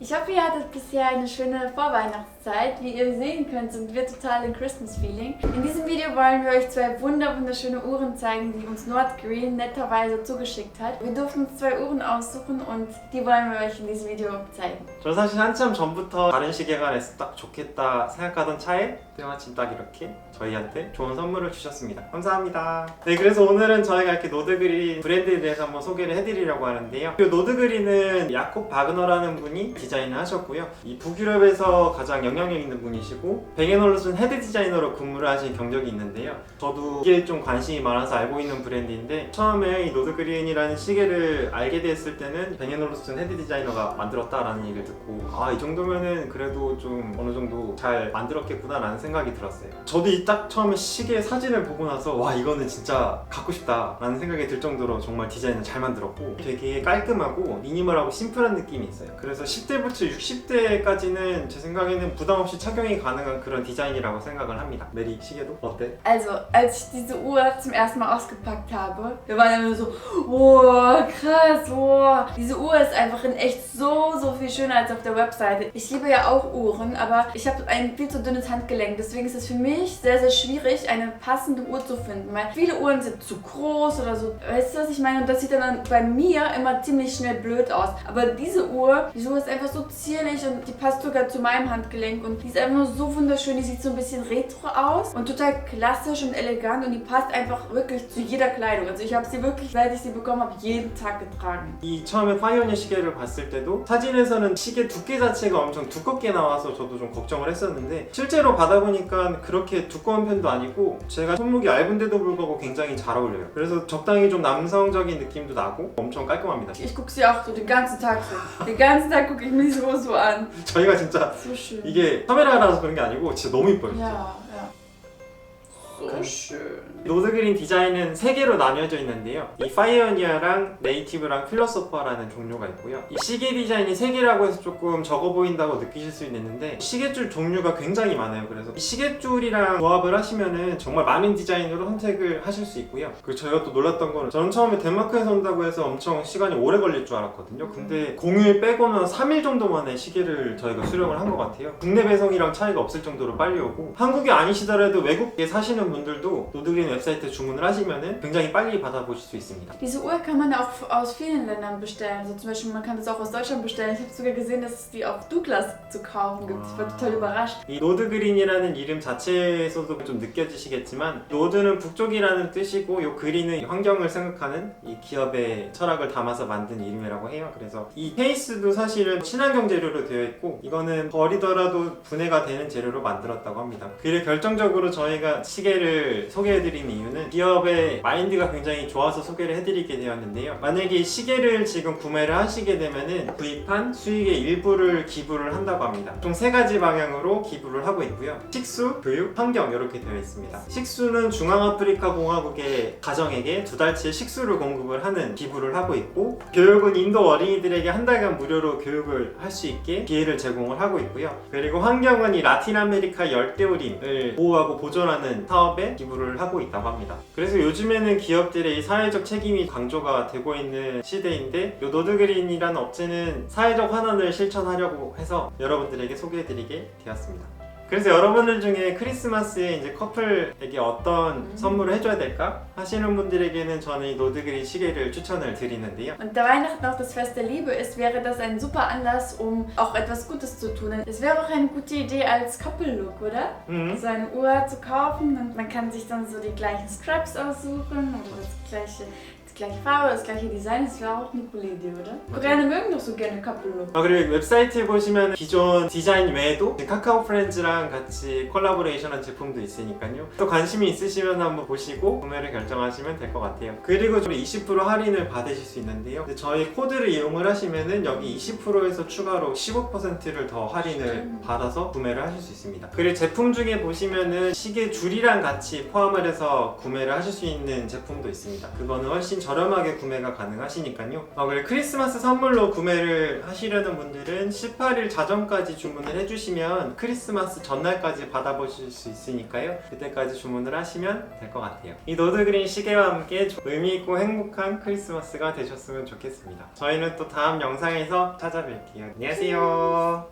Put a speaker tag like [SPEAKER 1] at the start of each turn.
[SPEAKER 1] Ich hoffe, ihr hattet bisher eine schöne Vorweihnachtszeit. Wie ihr sehen könnt, sind wir total im Christmas-Feeling. In diesem Video wollen wir euch zwei wunder wunderschöne Uhren zeigen, die uns Nordgreen netterweise zugeschickt hat. Wir durften uns zwei Uhren aussuchen und die wollen wir euch in diesem Video zeigen.
[SPEAKER 2] 저 사실 한참 전부터 다른 시계가 딱 좋겠다 생각하던 차에 때마침 딱 이렇게 저희한테 좋은 선물을 주셨습니다. 감사합니다. 네, 그래서 오늘은 저희가 이렇게 노드그린 브랜드에 대해서 한번 소개를 해드리려고 하는데요. 이 노드그린은 야콥 바그너라는 분이 디자인을 하셨고요. 이 북유럽에서 가장 영향 력 있는 분이시고 뱅앤올루슨 헤드 디자이너로 근무를 하신 경력이 있는데요. 저도 이게 좀 관심이 많아서 알고 있는 브랜드인데 처음에 이 노드그린이라는 시계를 알게 됐을 때는 뱅앤올루슨 헤드 디자이너가 만들었다라는 얘기를 듣고 아 이 정도면은 그래도 좀 어느 정도 잘 만들었겠구나라는 생각이 들었어요. 저도 이 딱 처음에 시계 사진을 보고 나서 와 이거는 진짜 갖고 싶다라는 생각이 들 정도로 정말 디자인을 잘 만들었고 되게 깔끔하고 미니멀하고 심플한 느낌이 있어요. 그래서 10대부터 60대까지는 제 생각에는 부담 없이 착용이 가능한 그런 디자인이라고 생각을 합니다. 메리 시계도 어때?
[SPEAKER 1] Also, als ich diese Uhr zum ersten Mal ausgepackt habe, wir waren immer so, wow, krass, wow. Diese Uhr ist einfach in echt so, so viel schöner als auf der Webseite. Ich liebe ja auch Uhren, aber ich habe ein viel zu dünnes Handgelenk. Deswegen ist es für mich sehr, sehr schwierig, eine passende Uhr zu finden. Weil viele Uhren sind zu groß oder so. Weißt du, was ich meine? Und das sieht dann bei mir immer ziemlich schnell blöd aus. Aber diese Uhr, die Uhr ist einfach so zierlich und die passt sogar zu meinem Handgelenk. Und die ist einfach so wunderschön. Die sieht so ein bisschen retro aus und total klassisch und elegant. Und die passt einfach wirklich zu jeder Kleidung. Also ich habe sie wirklich, seit ich sie bekommen habe, jeden Tag getragen.
[SPEAKER 2] 이 처음에 파이오니어 시계를 봤을 때도 사진에서는 시계 두께 자체가 엄청 두껍게 나와서 저도 좀 걱정을 했었는데 실제로 받아보니까 그렇게 두꺼운 편도 아니고 제가 손목이 얇은데도 불구하고 굉장히 잘 어울려요. 그래서 적당히 좀 남성적인 느낌도 나고 엄청 깔끔합니다.
[SPEAKER 1] Ich gucke sie auch so den ganzen Tag so. Den ganzen Tag gucke ich mir die Uhr so an.
[SPEAKER 2] 저희가 진짜
[SPEAKER 1] So schön.
[SPEAKER 2] 이게 카메라라서 그런 게 아니고 진짜 너무 이뻐요. 진짜.
[SPEAKER 1] Ja, ja. Schön.
[SPEAKER 2] 노드그린 디자인은 세 개로 나뉘어져 있는데요. 이 파이오니아랑 네이티브랑 필로소퍼라는 종류가 있고요. 이 시계 디자인이 세 개라고 해서 조금 적어 보인다고 느끼실 수 있는데 시계줄 종류가 굉장히 많아요. 그래서 이 시계줄이랑 조합을 하시면은 정말 많은 디자인으로 선택을 하실 수 있고요. 그리고 저희가 또 놀랐던 거는 저는 처음에 덴마크에서 온다고 해서 엄청 시간이 오래 걸릴 줄 알았거든요. 근데 공휴일 빼고는 3일 정도 만에 시계를 저희가 수령을 한 것 같아요. 국내 배송이랑 차이가 없을 정도로 빨리 오고 한국이 아니시더라도 외국에 사시는 분들도 노드그린 웹사이트 주문을 하시면은 굉장히 빨리 받아보실 수 있습니다.
[SPEAKER 1] Diese Uhr kann man auch aus vielen Ländern bestellen. So zum Beispiel, man kann das auch aus Deutschland bestellen. Ich habe sogar gesehen, dass es die auf Douglas zu kaufen gibt. Ich war total überrascht.
[SPEAKER 2] 이 노드그린이라는 이름 자체에서도 좀 느껴지시겠지만 노드는 북쪽이라는 뜻이고 요 그린은 환경을 생각하는 이 기업의 철학을 담아서 만든 이름이라고 해요. 그래서 이 케이스도 사실은 친환경 재료로 되어 있고 이거는 버리더라도 분해가 되는 재료로 만들었다고 합니다. 그래 결정적으로 저희가 시계 를 소개해드린 이유는 기업의 마인드가 굉장히 좋아서 소개를 해드리게 되었는데요. 만약에 시계를 지금 구매를 하시게 되면은 구입한 수익의 일부를 기부를 한다고 합니다. 총 세 가지 방향으로 기부를 하고 있고요. 식수, 교육, 환경 이렇게 되어 있습니다. 식수는 중앙아프리카 공화국의 가정에게 두 달치 식수를 공급을 하는 기부를 하고 있고 교육은 인도 어린이들에게 한 달간 무료로 교육을 할 수 있게 기회를 제공을 하고 있고요. 그리고 환경은 이 라틴 아메리카 열대우림을 보호하고 보존하는 사업 에 기부를 하고 있다고 합니다. 그래서 요즘에는 기업들의 이 사회적 책임이 강조가 되고 있는 시대인데 이 노드그린이라는 업체는 사회적 환원을 실천하려고 해서 여러분들에게 소개해드리게 되었습니다. 그래서 여러분들 중에 크리스마스에 이제 커플에게 어떤
[SPEAKER 1] 음.
[SPEAKER 2] 선물을 해줘야 될까 하시는 분들에게는 저는 이 노드그린 시계를 추천을 드리는데요.
[SPEAKER 1] Und da Weihnachten auch das Fest der Liebe ist, wäre das ein super Anlass, um auch etwas Gutes zu tun. Es wäre auch eine gute Idee als Couple-Look, oder?
[SPEAKER 2] 음.
[SPEAKER 1] So eine Uhr zu kaufen und man kann sich dann so die gleichen Straps aussuchen oder das gleiche, das gleiche Farbe, das gleiche Design. Das wäre auch eine coole Idee, oder? Koreaner mögen doch so gerne Couple-Look.
[SPEAKER 2] 아, 그리고 웹사이트에 보시면 기존 디자인 외에도 카카오 프렌즈랑 같이 콜라보레이션한 제품도 있으니까요. 또 관심이 있으시면 한번 보시고 구매를 결정하시면 될 것 같아요. 그리고 저희 20% 할인을 받으실 수 있는데요. 근데 저희 코드를 이용을 하시면은 여기 20%에서 추가로 15%를 더 할인을
[SPEAKER 1] 음.
[SPEAKER 2] 받아서 구매를 하실 수 있습니다. 그리고 제품 중에 보시면은 시계 줄이랑 같이 포함을 해서 구매를 하실 수 있는 제품도 있습니다. 그거는 훨씬 저렴하게 구매가 가능하시니까요. 어, 그리고 크리스마스 선물로 구매를 하시려는 분들은 18일 자정까지 주문을 해주시면 크리스마스 전날까지 받아보실 수 있으니까요. 그때까지 주문을 하시면 될 것 같아요. 이 노드그린 시계와 함께 의미 있고 행복한 크리스마스가 되셨으면 좋겠습니다. 저희는 또 다음 영상에서 찾아뵐게요. 안녕하세요.